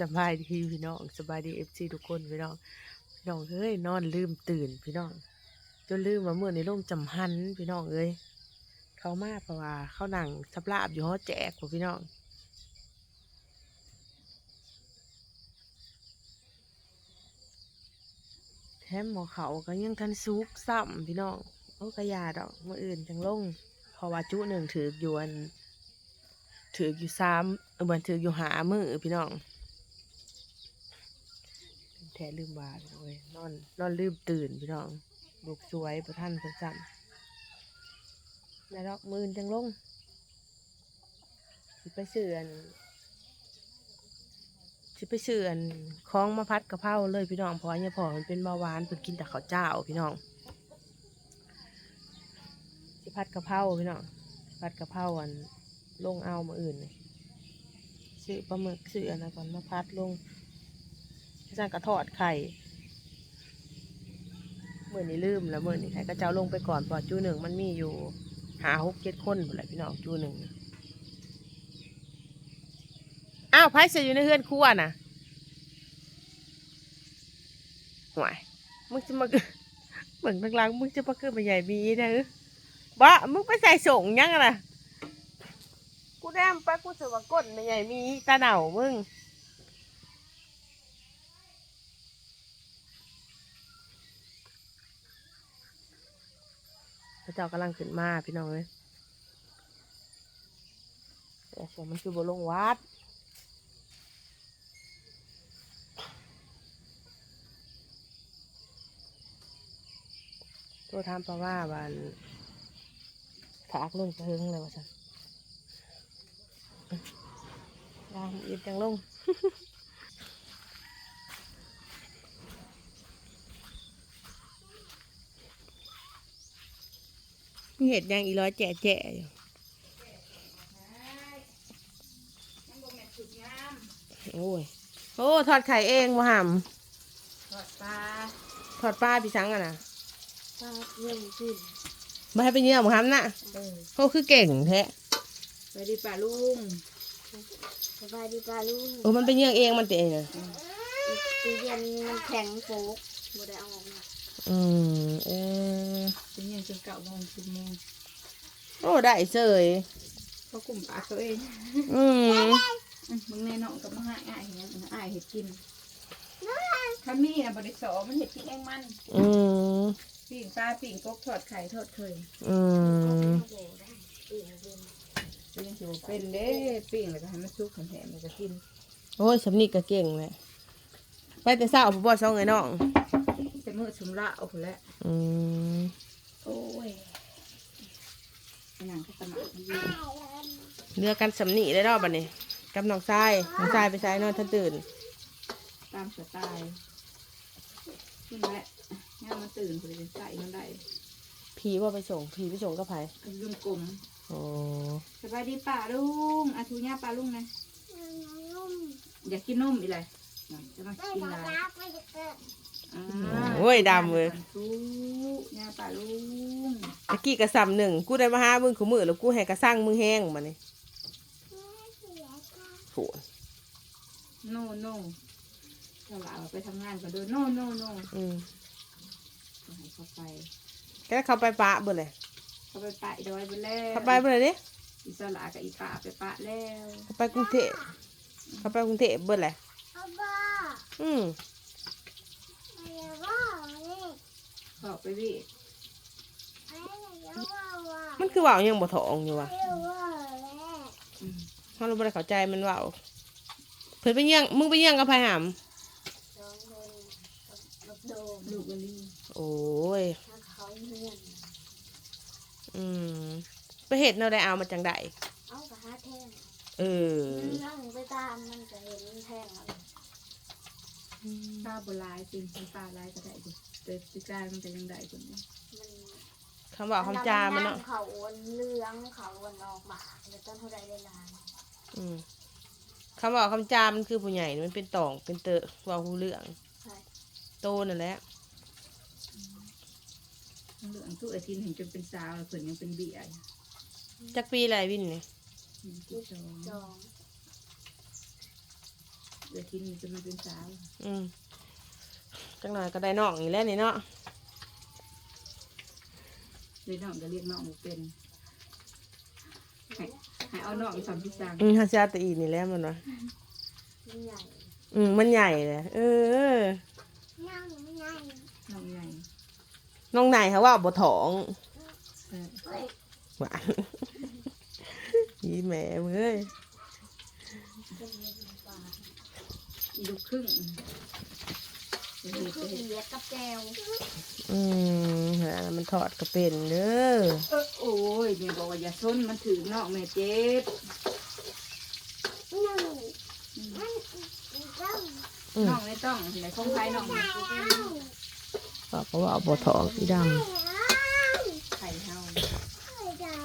สบายดีพี่น้องสบายดีเอฟซีทุกคนพี่น้องพี่น้องเอ้ยนอนลืมตื่นพี่น้องจนลืมว่าเมื่อในโรงจำหันพี่น้องเอ้ยเขามาเพราะว่าเขานั่งสับลาบอยู่หอแจกบ่พี่น้องแถมหมอเขาก็ยังทันซุกซ้ำพี่น้องโอ้กระยาดอกเมื่ออื่นจังลงเพราะว่าจุหนึ่งถือยู่อันถืออยู่สามเออมันถืออยู่หามือพี่น้อง แท้ลืมบาพี่น้องเว้ยนอนนอนลืมตื่นพี่น้องลูกสวยประท่านประจันแล้วดอกมืนจังลงสิไปเสื่อนสิไปเสื่อนคล้องมาพัดกระเพราเลยพี่น้องเพราะว่าเนี่ยพอมันเป็นเบาหวานเพิ่นกินแต่ข้าวเจ้าพี่น้องสิพัดกระเพราพี่น้องพัดกระเพราอันลงเอามาอื่นนี่ซื้อปลาหมึกซื้ออะก่อนมาพัดลง สั่งกระทอดไข่เมื่อนี้ลืมแล้วเมื่อนี้ไข่กระเจ้าลงไปก่อนเพอจูหนึ่งมันมีอยู่หาหกเจ็ดคนหมดเลยพี่น้องจูหนึ่งอ้าวไพ่เสียอยู่ในเฮือนครัวนะห่วยมึงจะมาเหมือนทางหลังมึงจะมาเกิดมาใหญ่บีนะเออบ้ามึงไปใส่ส่งยังอะน่ะกูแดมไปกูสือว่าก้นม่ใหญ่มีตาเหน่ามึง พระเจ้ากำลังขึ้นมาพี่น้องเลยแต่เสียงมันคือบลงวัดตัวทำเพราะว่าวันถากลงเทิงเลยว่าฉันลองอีกจังลง มีเห็ดยังอีร้อยแจะแจะอยู่โอ้ยโอ้ทอดไข่เองวะหทอดปลาำทอดปลาพี่สังอะนะปลาเรื่องขึ้นมาให้ไปเยี่ยมหำน่ะเออเขาคือเก่งแท้ไปดีปลาลุงสบายดีปลาลุงโอ้มันไปเยี่ยงเองมันเตะนะตีเย็นมันแข็งโฟกบ่ได้เอาออกมา อืมเออตีเย็นจนเก้าโมงสิบโมงโอ้ได้เสยเขากลุ่มปลาเขาเองอืมมึงแน่นอนกับมึงหายอ้ายเห็นอ้ายเห็ดกินถ้ามีนะบริสอมันเห็ดกินเองมันอืมปิ่งปลาปิ่งกบทอดไข่ทอดเคยอืมเป็นยังสิบ่เป็นเด้ปิ่งแล้วก็ให้มันสุกแข็งๆมันก็กินโอ้ยสำนีก็เก่งเลยไปแต่เช้าพ่อพ่อสองไงน้องแต่ มื้อชุมละเอาพุ่นแหละอืมโอ้ยอันนั้นก็ตะหมาดอยู่เรือกันสำนีได้รอบบัดนี้กับน้องทรายน้องทรายไปใช้นอนท่านตื่นตามสไตล์ขึ้นแหละงานมันตื่นพอดีใส่มันได้ผีว่าไปส่งผีไปส่งกับไผอันรุ่นกลมโอ้สบายดีป่าลุงอาทูญ่าป่าลุงนะอยากกินนมอีกเลยน่ะจะมากินอะไรอ่า โอ้ยดำเลยทูญ่าป่าลุงตะกี้กระซำหนึ่งกูได้มาหามึงขมือแล้วกูให้กระสั่งมึงแห้งมานี่โหโน่โน่เราลาไปทำงานก่อนเด้วยโน่โน่โน่อืมให้เขาไปแค่เขาไปปะเบื่อเลยเขาไปปะอีดอยไปแล้วเขาไปเบื่อเลยดิอิสระกับอีป่าไปปะแล้วเขาไปกรุงเทพเขาไปกรุงเทพเบื่อเลยอืม เขาไปวิมันคือว่าวยังบ่ถองอยู่วะเขาเราบ่ได้เข้าใจมันว่าวเพิ่นไปเยี่ยงมึงไปเยี่ยงกับไผหามลูกวลีโอ้ยอืมไปเห็ดเนาได้เอามาจังไดเอากระหาแท่งเออนั่งไปตามมันจะเห็นแท่ง อะไรปลาบหลายจริงปลาหลายก็ได้ดิแต่ปีกายมันจะยังได้คนนี้มันคำบอกคำจามันเนาะเขาอ้วนเหลืองเขาอ้วนออกมาแล้วต้นเท่าใดเวลาอืมคำบอกคำจามันคือผู้ใหญ่มันเป็นตองเป็นเตอะเว่าหูเรื่องใช่โตนั่นแหละเหลืองตู้ไอทินเห็นจนเป็นสาวแล้วเพิ่นยังเป็นเบี้ยอยู่จักปีอะไรวินเนี่ยอืมที่สองจอง เดี๋ยวกินจนมันเป็นสาวอืมจังหน่อยก็ได้น้องอีกแล้วนี่เนาะเลยน้องก็เรียกน้องบ่เป็นให้ให้เอาน้องไปทำพิซซ่าอืมฮาซาตะอีนี่แหล้วมันวะมันใหญ่อืมมันใหญ่เลยเออ นั่งใหญ่น้องใหญ่น้องนายเขาว่าบ่ท้องเออ เฮ้ย หวาน ยี่แม่มึงเอ้ย จะมีปลา อีลูกครึ่งเดี๋ยวคือเฮ็ดคือเฮ็ดเลียดกับแก้วอืมหามันทอดก็เป็นเด้อเออโอ้ยแม่บอกว่าอย่าซนมันถือน้องแม่เจ็บนั่งมันต้องอืมน้องไม่ต้องไหนคงไทยน้องใส่เอาบอกเขาว่าบ่ท้องอีดไข่เฮาใส่เอา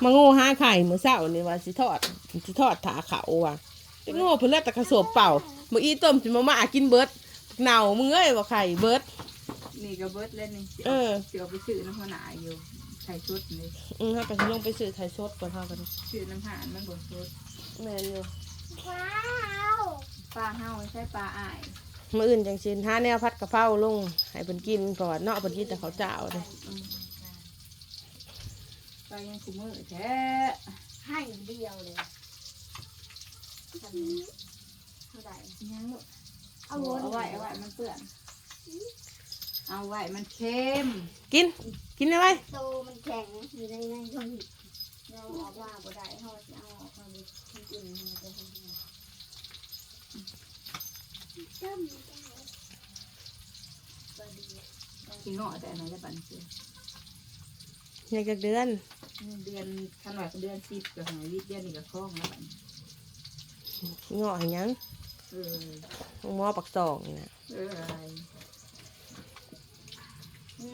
ำมาโง่หาไข่มื้อเช้านี่ว่าสิทอดสิทอดถาเขาว่ะ ไปโง่เพิ่นแล้วแต่กระสอบเป่ามื้ออีต้มสิมาม่ากินเบิดเน่ามึงเอ้ยว่าไข่เบิดนี่ก็เบิดเล่นนี่เออเสียวไปซื้อน้ำหัวหนาอยู่ไข่ชุดนี่อืมเฮาก็สิลงไปซื้อไข่สดก่อนเฮากันซื้อน้ำหานมันบ่ชุดแม่นอยู่ว้าวปลาเฮาใช่ปลาอ้ายมื้ออื่นจังซี่หาแนวผัดกะเพราลงให้เพิ่นกินก่อนเนาะเพิ่นกินแต่ข้าวเจ้าเด้อืมปลายังคุมือแท้ให้เดียวเลย ทำเท่าไหร่ยังลูกเอาเอาวนเอาไว้เอาไว้มันเปื้อน เอาไว้มันเค็มกิน กินได้ไหมโตมันแข็งอยู่ในในช่องเราออกว่าบ่ได้เขาจะเอาออกมาดิทำกินมันจะทำยังไงต้มได้ก็ดีกินเงาะแต่อันไหนจะบันเสียอยากจะเดือน เดือนขนาดเดือนสิบกับหายวิทย์เดือนนี่ก็คล่องแล้ว บัดงอให้หยังเออหม้อปักซองนี่นะเอออะไร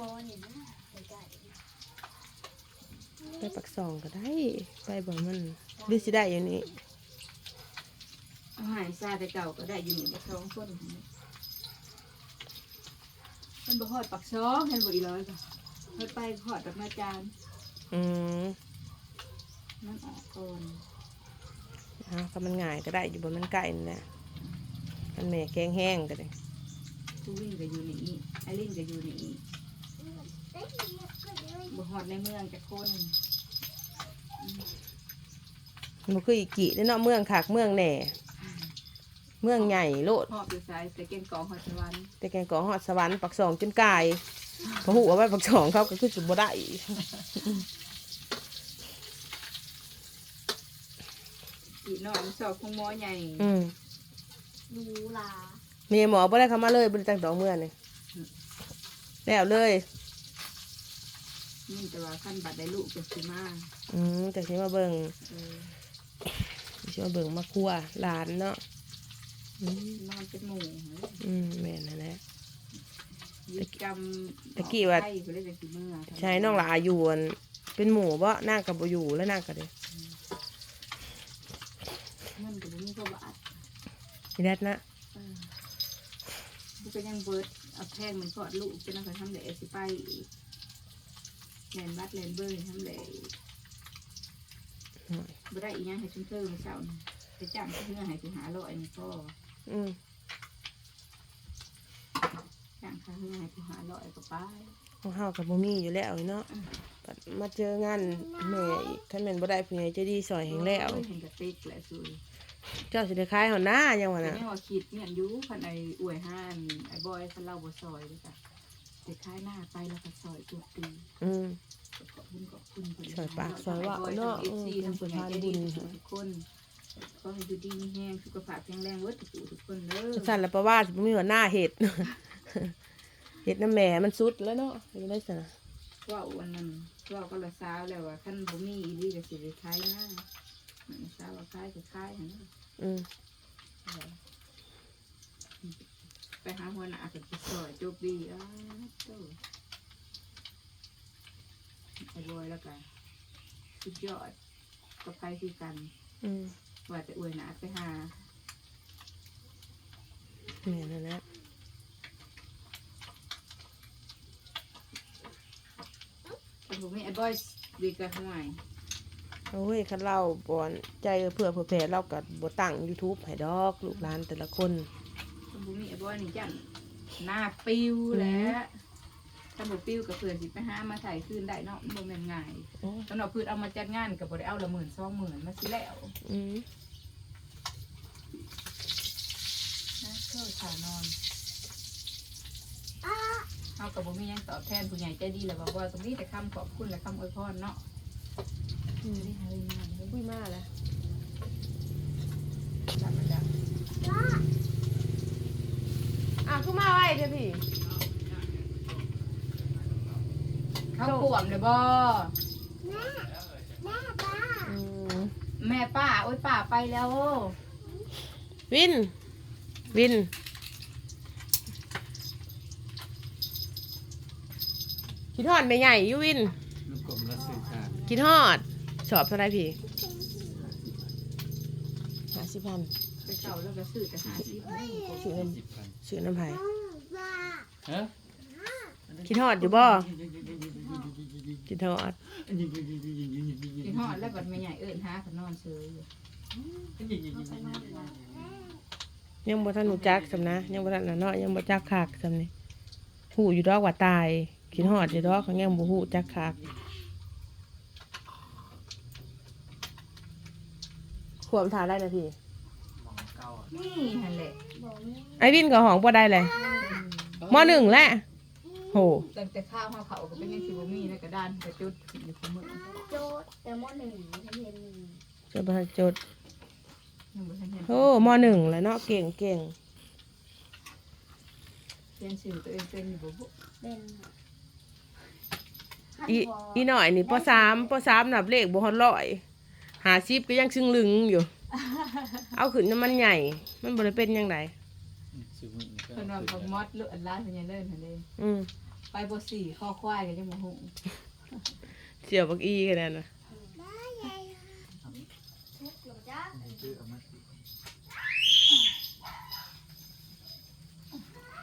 มอนี่นะใกล้ไปปักซองก็ได้ ไปบ่มันหรือสิได้อยู่นี่เอาหายซาแต่เก่าก็ได้อยู่นี่มาสองคนมันบ่ฮอดปักซ้องเห็นบ่อีร้อยค่ะเพิ่ไปฮอดดอกนาจานอืมมันออกก่อน อะก็มันง่ายก็ได้อยู่บนมันไก่นี่แหละมันแม่แกงแห้งก็ได้ทุวิ่งก็อยู่นี่ไอลินก็อยู่นี่บ่ฮอดในเมืองจักคนมันคืออีกกี่เนาะเมืองขากเมืองแหน่เมืองใหญ่โลดฮอดอยู่ไสแต่เก่งกองฮอดสวรรค์แต่แกงกองหอดสวรรค์ปักซองจนกายพอหูเอาไว้ปักซองเขาก็คือจุดบ่ได้ อีน้อยมันสอบคงหมอใหญ่อืมดูลาเมียหมอบ่ได้เข้ามาเลยบ่ได้ตั้งดอกเมื่อนี่แล้วเลย นี่แต่ว่าขั้นบัดได้ลูกก็สิมาอืมแต่สิมาเบิ่งเออสิมาเบิ่งมาครัวหลานเนาะอืมนอนเป็นหมู่อืมแม่นนั่นแหละ ยึดกรรมตะกี้ว่าไทยเขาเรียกว่าสิเมื่อใช้น้องหลาอยู่อั่นเป็นหมู่บ่นางกับบ่อยู่แล้วนางก็เด้มันก็บ่มีก็บาท อีแดดนะเออมันก็ยังเบิดเอาแพงมันกอดลูกจะนั่งไปทำแหล่สิไปอีกแลนบัดแลนเบอร์ทำแหล่อีกบ่ได้อีหยังให้ชุนเตอร์มาเช้านี่ไปจ้างเพื่อให้ไปหาร้อยนี่ก็อืมจ้างค่าเพื่อให้ไปหาร้อยก็ไปของเฮากับบ่มีอยู่แล้วเนาะบัดมาเจองานแม่อีกถ้าแม่นบ่ได้ผู้ใหญ่ใจดีซอยแห่งแล้วโอ้ยเห็นกระติกแหละสุย เจ้าสิได้ขายเฮาหน้ายังว่าแต่น่ะไม่ว่าคิดเนี่ยอยูพันไออวยห้านไอบอยพันเล่าบ่ซอยด้วยจ้ะแต่ท้ายหน้าไปแล้วก็ซอยจุดตีอืม ขอบคุณขอบคุณเพิ่นซอยปากซอยว่าวเนาะเอฟซีเออทั้งคนใหญ่ใจดีเป็นสะพานบุญ ทุกคนก็ให้อยู่ดีมีแห้งสุขภาพแข็งแรงเวิร์ดทุกทุกคนเด้อจังซั่นแล้วเพราะว่าสิบ่มีหัวหน้าเฮ็ดเฮ็ดน้ำแม่มันสุดแล้วเนาะอยู่ได้ซะนะว่าวันนั้นว่าก็ละสาวแล้วว่าขั้นบ่มีอีหลีก็สิได้ขายหน้ามัน สาวว่าขายก็ขายหั่นนะอืมไปหาหัวหน้าก็ไปซอยจบดีอ้าวโตไอ้บอยแล้วกันสุดยอดก็ไปคือกัน อืมว่าจะอวยหนาไปหาแม่นั่นแหละแต่ผมมีไอ้บอยดีกับห่วย โอ้ยคันเราบ่อนใจเพื่อเพื่อแผ่เราก็บ่ตั้ง YouTube ให้ดอกลูกหลานแต่ละคนคุณบุมีไอ้บอยนี่จังหน้าปิ้วแหล้วถ้าบ่ปิ้วก็เพื่อนสิไปหามาถ่ายคืนได้เนาะบ่แม่นง่ายโอ้สำหรับพืชเอามาจัดงานก็บ่ได้เอาละหมื่นสองหมื่นมาสิแล้วอืมนะเพื่อขานอนเอากับบ่มีหยังตอบแทนผู้ใหญ่ใจดีแล้วบ่ว่าตรงนี้แต่คำขอบคุณและคำอวยพรเนาะ อืมนี่ให้มาเลยอุ้ยมาแล้วจับมาจับอะคือมาไว้เด้อพี่เข้าขวมเลยบ่อืมแม่ป้าโอ้ยป้าไปแล้ววิน วินคิดฮอดไม่ใหญ่อยูวิน คิดฮอด สอบเท่าไรพี่ห้าสิบพันไปเก่าแล้วก็ซื้อแต่หาสิบชื่อน้สิบพันำชื่อน้ำไผ่ฮะคิดฮอดอยู่บ่คิดฮอดกินฮอดแล้วบัดแม่ใหญ่เอิ้นหาขนอนเฉยอยู่ยังบ่ทันรู้จักสำนะยังบ่ทันน่ะเนาะยังบ่จักคักสำนี่หูอยู่ดอกว่าตายคิดฮอดอยู่ดอกเขายังบ่ฮู้จักคัก วมทาได้นะพี่มองเก้าอะนี่หั่นแหละไอวินกับหองบ่ได้เลยมหนึ่งแหละโหตั้งแต่ข้าวเฮาเขาก็เป็นยังสิบ่มีแล้วก็ด้านกระจุดอยู่คุมื้อโจทย์แต่มหนึ่งฉันเห็นจะประจดยังบ่ทันเห็นโอ้มหนึ่งแล้วเนาะเก่งเก่งเรียนชื่อตัวเองเป็นอยู่บ่บุเป็นอีอีหน่อยนี่ปสามปสามนับเลขบ่ฮอดร้อย หาซิบก็ยังซึ่งลึงอยู่ เอาขึ้นน้ำมันใหญ่ มันบ่ได้เป็นยังไงสื่อมือก็เพิ่นว่าบักมอดเลือดล้านเพิ่นยังเล่นหั่นเด้อืมไปบ่สี่ข้อควายก็ยังบ่ฮู้เสียวบักอีกันนั่นนะทุกหลงจ้าชื่อเอามาสิ